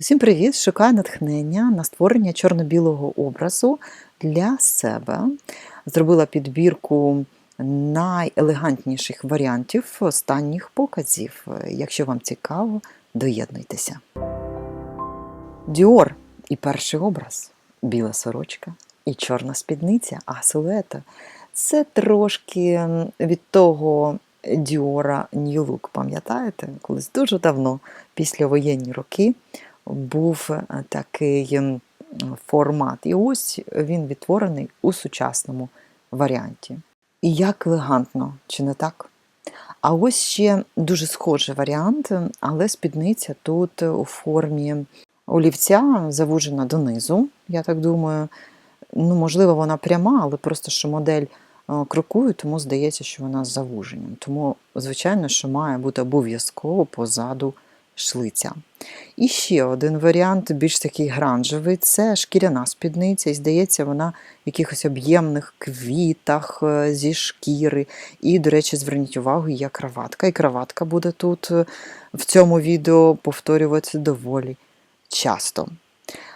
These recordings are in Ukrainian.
Усім привіт! Шукаю натхнення на створення чорно-білого образу для себе. Зробила підбірку найелегантніших варіантів останніх показів. Якщо вам цікаво, доєднуйтеся. Діор і перший образ біла сорочка і чорна спідниця, а силуета це трошки від того Діора Look, пам'ятаєте? Колись дуже давно, післявоєнні роки, був е, такий формат. І ось він відтворений у сучасному варіанті. І як елегантно, чи не так? А ось ще дуже схожий варіант, але спідниця тут у формі олівця завужена донизу, я так думаю. Ну, можливо, вона пряма, але просто що модель е, крокує, тому здається, що вона з завуженням. Тому, звичайно, що має бути обов'язково позаду шлиця. І ще один варіант, більш такий гранжевий, це шкіряна спідниця. І здається, вона в якихось об'ємних квітах е, зі шкіри. І, до речі, зверніть увагу, є краватка. І краватка буде тут е, в цьому відео повторюватися доволі часто.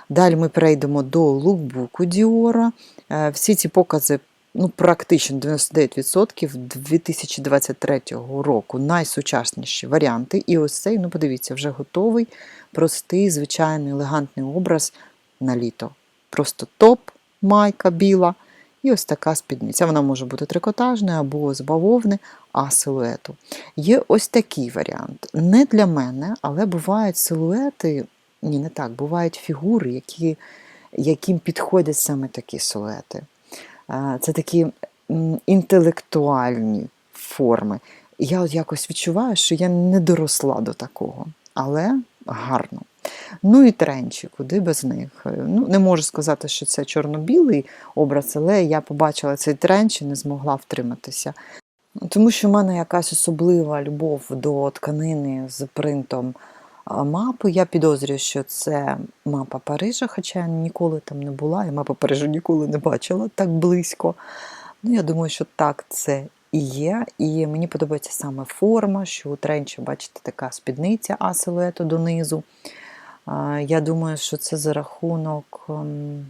Далі ми перейдемо до лукбуку Діора. Е, Всі ці покази, ну, практично 99% 2023 року найсучасніші варіанти. І ось цей, ну подивіться, вже готовий, простий, звичайний, елегантний образ на літо. Просто топ, майка біла. І ось така спідниця. Вона може бути трикотажною або з бавовни, а силуету. Є ось такий варіант. Не для мене, але бувають силуети, ні, не так, бувають фігури, які, яким підходять саме такі силуети. Це такі інтелектуальні форми. Я от якось відчуваю, що я не доросла до такого, але гарно. Ну і тренчі, куди без них. Е, Ну, Не можу сказати, що це чорно-білий образ, але я побачила цей тренч і не змогла втриматися. Тому що в мене якась особлива любов до тканини з принтом а, мапи. Я підозрюю, що це мапа Парижа, хоча я ніколи там не була, і мапа Парижа ніколи не бачила так близько. Ну, я думаю, що так це і є. І мені подобається саме форма, що у тренчі, бачите, така спідниця а силуету донизу. Я думаю, що це за рахунок ем,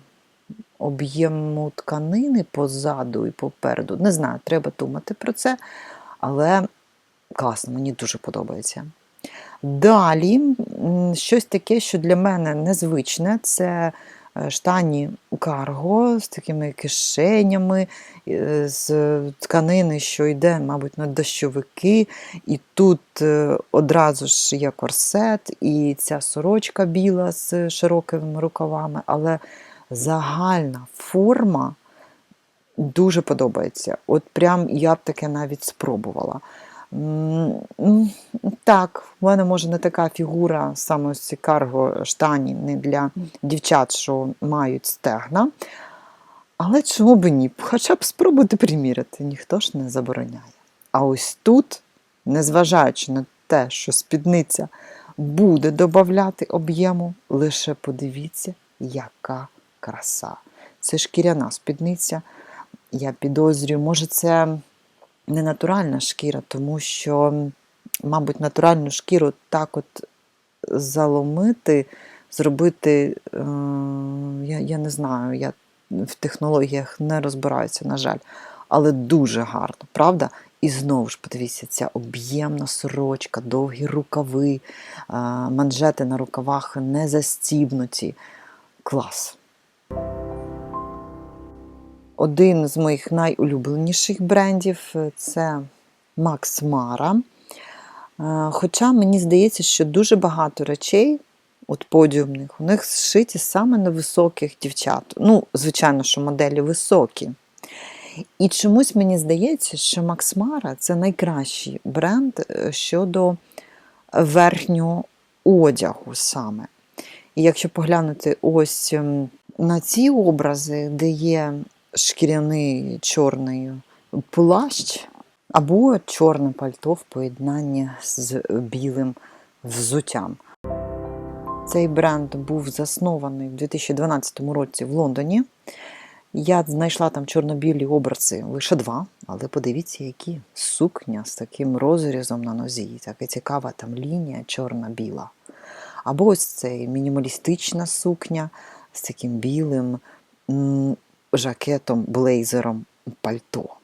об'єму тканини позаду і попереду. Не знаю, треба думати про це, але класно, мені дуже подобається. Далі щось таке, що для мене незвичне, це е, штані карго з такими кишенями, е, з тканини, що йде, мабуть, на дощовики. І тут е, одразу ж є корсет, і ця сорочка біла з широкими рукавами, але загальна форма дуже подобається. От прям я б таке навіть спробувала. Так, в мене може не така фігура, саме ось ці карго штані, не для дівчат, що мають стегна. Але чому б ні? Хоча б спробуйте приміряти, ніхто ж не забороняє. А ось тут, незважаючи на те, що спідниця буде додати об'єму, лише подивіться, яка краса. Це шкіряна спідниця. Я підозрюю, може, це не натуральна шкіра, тому що, мабуть, натуральну шкіру так от заломити, зробити, е, я, я не знаю, я в технологіях не розбираюся, на жаль, але дуже гарно, правда? І знову ж подивіться, ця об'ємна сорочка, довгі рукави, е, манжети на рукавах не застібнуті. Клас. Один з моїх найулюбленіших брендів це Max Mara. Е, Хоча мені здається, що дуже багато речей, от подіумних, у них зшиті саме на високих дівчат. Ну, звичайно, що моделі високі. І чомусь мені здається, що Max Mara – це найкращий бренд е, щодо верхнього одягу саме. І якщо поглянути ось ем, на ці образи, де є шкіряний чорний плащ або чорне пальто в поєднанні з білим взуттям. Цей бренд був заснований в 2012 році в Лондоні. Я знайшла там чорно-білі образи лише два, але подивіться, які сукня з таким розрізом на нозі. Така цікава там лінія чорна-біла. Або ось цей мінімалістична сукня з таким білим жакетом, блейзером, пальто.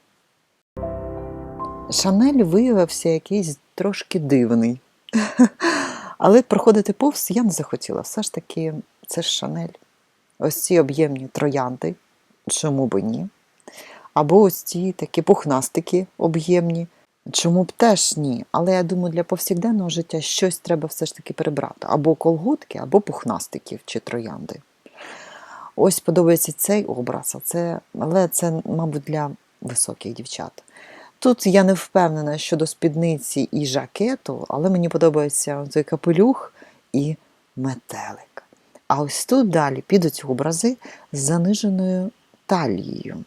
Шанель виявився якийсь трошки дивний. Але проходити повз я не захотіла. Все ж таки, це ж Шанель. Ось ці об'ємні троянди, чому би ні? Або ось ці такі пухнастики об'ємні. Чому б теж ні? Але я думаю, для повсякденного життя щось треба все ж таки прибрати. Або колготки, або пухнастиків чи троянди. Ось подобається цей образ, а це, але це, мабуть, для високих дівчат. Тут я не впевнена щодо спідниці і жакету, але мені подобається цей капелюх і метелик. А ось тут далі підуть образи з заниженою талією.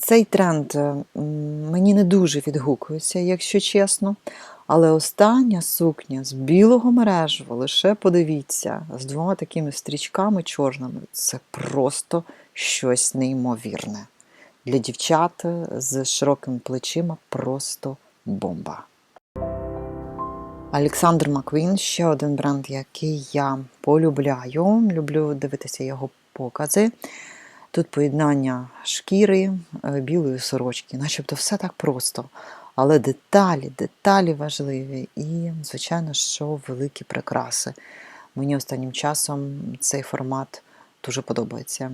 Цей тренд мені не дуже відгукується, якщо чесно. Але остання сукня з білого мережева, лише подивіться, з двома такими стрічками чорними, це просто щось неймовірне. Для дівчат з широкими плечима просто бомба. Олександр Маквін ще один бренд, який я полюбляю. Люблю дивитися його покази. Тут поєднання шкіри, е, білої сорочки, начебто все так просто. Але деталі, деталі важливі і, звичайно, що великі прикраси. Мені останнім часом цей формат дуже подобається.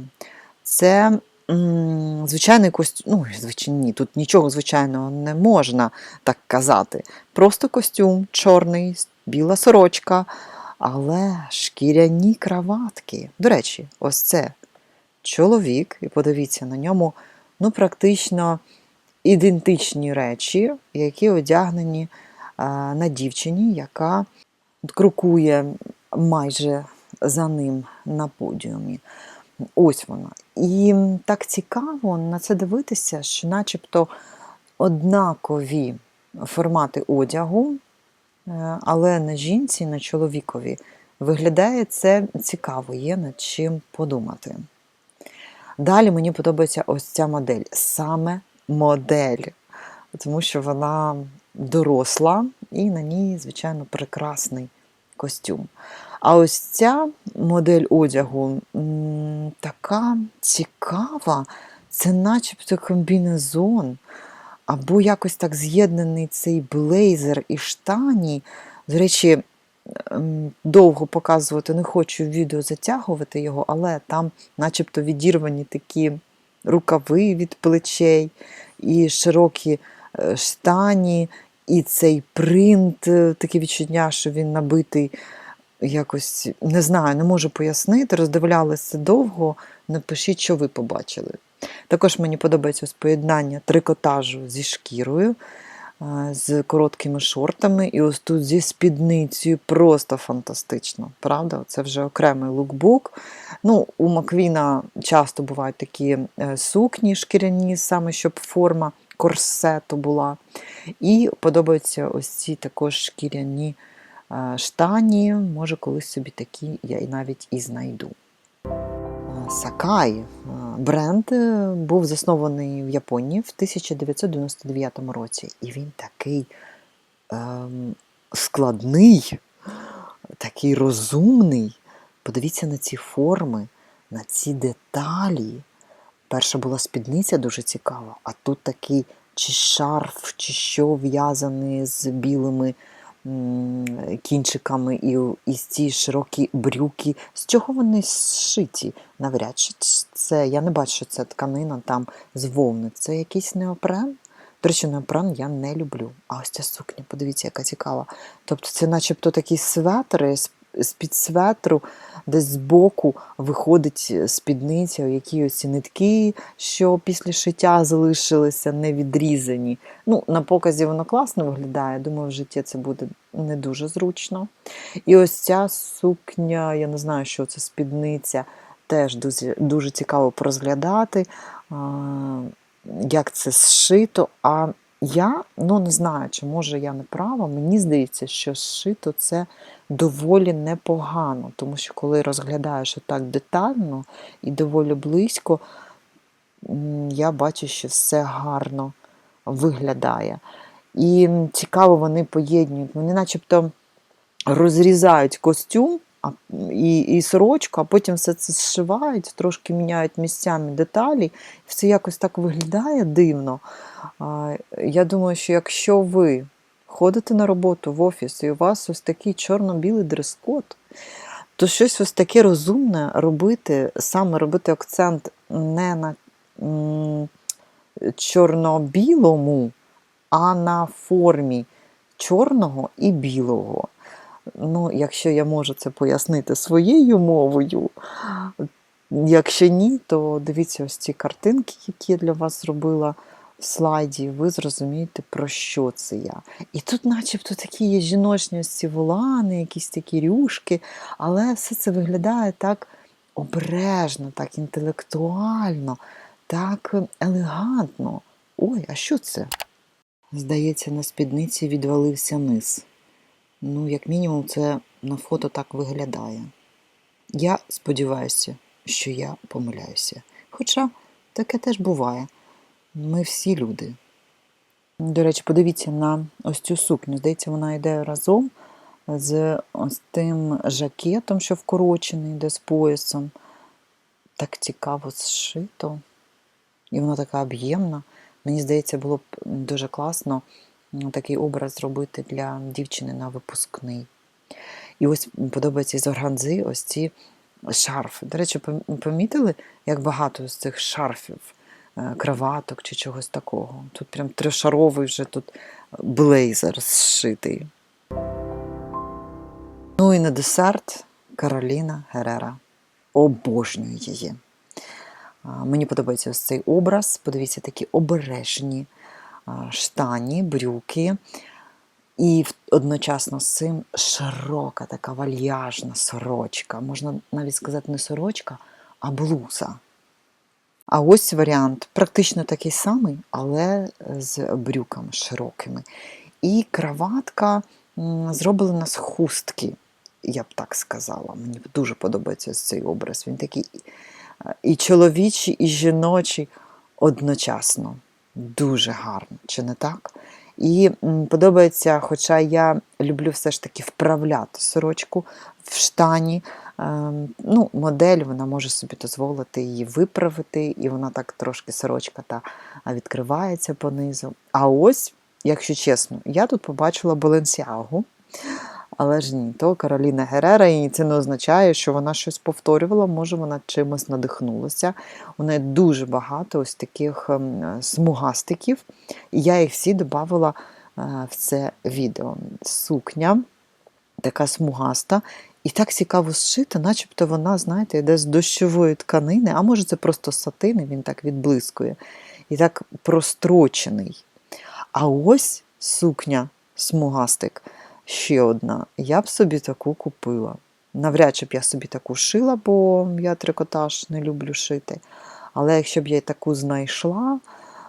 Це м, звичайний костюм. Ну, звичайно, ні, тут нічого звичайного не можна так казати. Просто костюм чорний, біла сорочка, але шкіряні краватки. До речі, ось це чоловік, і подивіться, на ньому ну, практично ідентичні речі, які одягнені на дівчині, яка крокує майже за ним на подіумі. Ось вона. І так цікаво на це дивитися, що начебто однакові формати одягу, е, але на жінці, на чоловікові виглядає це цікаво, є над чим подумати. Далі мені подобається ось ця модель, саме модель, тому що вона доросла і на ній, звичайно, прекрасний костюм. А ось ця модель одягу така цікава, це начебто комбінезон, або якось так з'єднаний цей блейзер і штані. До речі, ем, довго показувати не хочу відео затягувати його, але там, начебто, відірвані такі рукави від плечей, і широкі е, штані, і цей принт, е, таке відчуття, що він набитий якось не знаю, не можу пояснити. Роздивлялися довго. Напишіть, що ви побачили. Також мені подобається ось поєднання трикотажу зі шкірою, з короткими шортами, і ось тут зі спідницею просто фантастично. Правда? Це вже окремий лукбук. Ну, У Маквіна часто бувають такі е, сукні шкіряні, саме щоб форма корсету була. І подобаються ось ці також шкіряні е, штані. Може, колись собі такі я і навіть і знайду. Сакай е, бренд е, був заснований в Японії в 1999 році. І він такий ем, складний, такий розумний. Подивіться на ці форми, на ці деталі. Перша була спідниця дуже цікава, а тут такий чи шарф, чи що в'язаний з білими кінчиками, і, і ці широкі брюки. З чого вони зшиті? Навряд чи це. Я не бачу, що це тканина там з вовни. Це якийсь неопрен. Речі, неопрен я не люблю. А ось ця сукня, подивіться, яка цікава. Тобто це начебто такі светри, з-під светру, десь збоку виходить спідниця, у якій нитки, що після шиття залишилися не відрізані. Ну, на показі воно класно виглядає. Думаю, в житті це буде не дуже зручно. І ось ця сукня, я не знаю, що це спідниця, теж дуже, дуже цікаво порозглядати, як це зшито. А я ну, не знаю, чи може я не права. Мені здається, що зшито це доволі непогано, тому що коли розглядаєш отак детально і доволі близько, я бачу, що все гарно виглядає. І цікаво, вони поєднують, вони начебто розрізають костюм, і, і сорочку, а потім все це зшивають, трошки міняють місцями деталі. Все якось так виглядає дивно. А, Я думаю, що якщо ви ходите на роботу в офіс і у вас ось такий чорно-білий дрес-код, то щось ось таке розумне робити, саме робити акцент не на чорно-білому, а на формі чорного і білого. Ну, якщо я можу це пояснити своєю мовою, якщо ні, то дивіться ось ці картинки, які я для вас зробила в слайді, ви зрозумієте, про що це я. І тут, начебто, такі є жіночні ось волани, якісь такі рюшки, але все це виглядає так обережно, так інтелектуально, так елегантно. Ой, а що це? Здається, на спідниці відвалився низ. Ну, як мінімум, це на фото так виглядає. Я сподіваюся, що я помиляюся. Хоча таке теж буває. Ми всі люди. До речі, подивіться на ось цю сукню. Здається, вона йде разом з ось тим жакетом, що вкорочений, йде з поясом. Так цікаво зшито. І вона така об'ємна. Мені здається, було б дуже класно такий образ зробити для дівчини на випускний. І ось подобається з органзи ось ці шарфи. До речі, помітили, як багато з цих шарфів, е, краваток чи чогось такого. Тут прям трьошаровий вже тут блейзер зшитий. Ну і на десерт Кароліна Герера. Обожнюю її. Мені подобається ось цей образ. Подивіться, такі обережні штані, брюки. І одночасно з цим широка така вальяжна сорочка. Можна навіть сказати не сорочка, а блуза. А ось варіант практично такий самий, але з брюками широкими. І краватка зроблена з хустки, я б так сказала. Мені дуже подобається цей образ. Він такий і чоловічий, і жіночий одночасно. Дуже гарно, чи не так? І подобається, хоча я люблю все ж таки вправляти сорочку в штані. Ем, ну, модель вона може собі дозволити її виправити, і вона так трошки сорочка та відкривається понизу. А ось, якщо чесно, я тут побачила Баленсіагу. Але ж ні, то Кароліна Герера, і це не означає, що вона щось повторювала, може вона чимось надихнулася. У неї дуже багато ось таких ем, смугастиків, і я їх всі додавала е, в це відео. Сукня така смугаста, і так цікаво зшита, начебто вона, знаєте, йде з дощової тканини, а може це просто сатини, він так відблискує, і так прострочений. А ось сукня, смугастик, ще одна. Я б собі таку купила. Навряд чи б я собі таку шила, бо я трикотаж не люблю шити. Але якщо б я таку знайшла,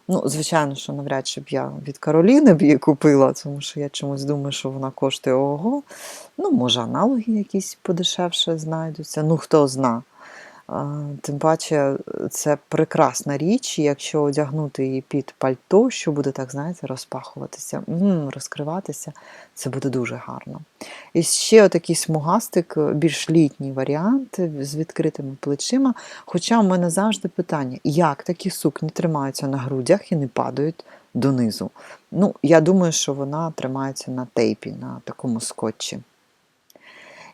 ну, звичайно, що навряд чи б я від Кароліни б її купила, тому що я чомусь думаю, що вона коштує ого. Ну, може, аналоги якісь подешевше знайдуться. Ну, хто зна. Тим паче, це прекрасна річ, якщо одягнути її під пальто, що буде так, знаєте, розпахуватися, розкриватися, це буде дуже гарно. І ще отакий смугастик, більш літній варіант з відкритими плечима. Хоча в мене завжди питання, як такі сукні тримаються на грудях і не падають донизу. Ну, я думаю, що вона тримається на тейпі, на такому скотчі.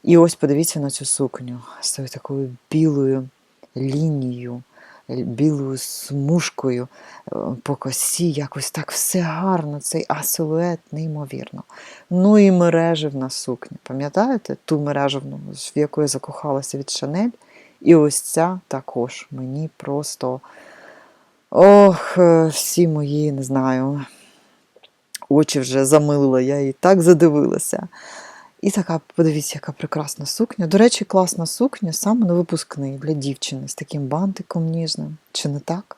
І ось подивіться на цю сукню з тою такою білою лінією, білою смужкою е, по косі. Якось так все гарно, цей асилует, неймовірно. Ну і мереживна сукня. Пам'ятаєте ту мереживну, в яку я закохалася від Шанель? І ось ця також мені просто. Ох, е, всі мої, не знаю, очі вже замилила, я її так задивилася. І така, подивіться, яка прекрасна сукня. До речі, класна сукня саме на випускний для дівчини з таким бантиком ніжним. Чи не так?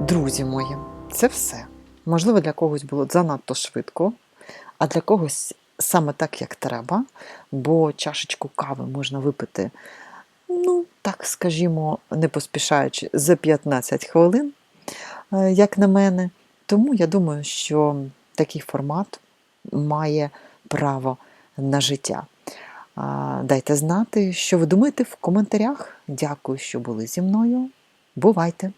Друзі мої, це все. Можливо, для когось було занадто швидко, а для когось саме так, як треба, бо чашечку кави можна випити, ну, так скажімо, не поспішаючи, за 15 хвилин, е, як на мене. Тому я думаю, що такий формат має право на життя. Дайте знати, що ви думаєте в коментарях. Дякую, що були зі мною. Бувайте!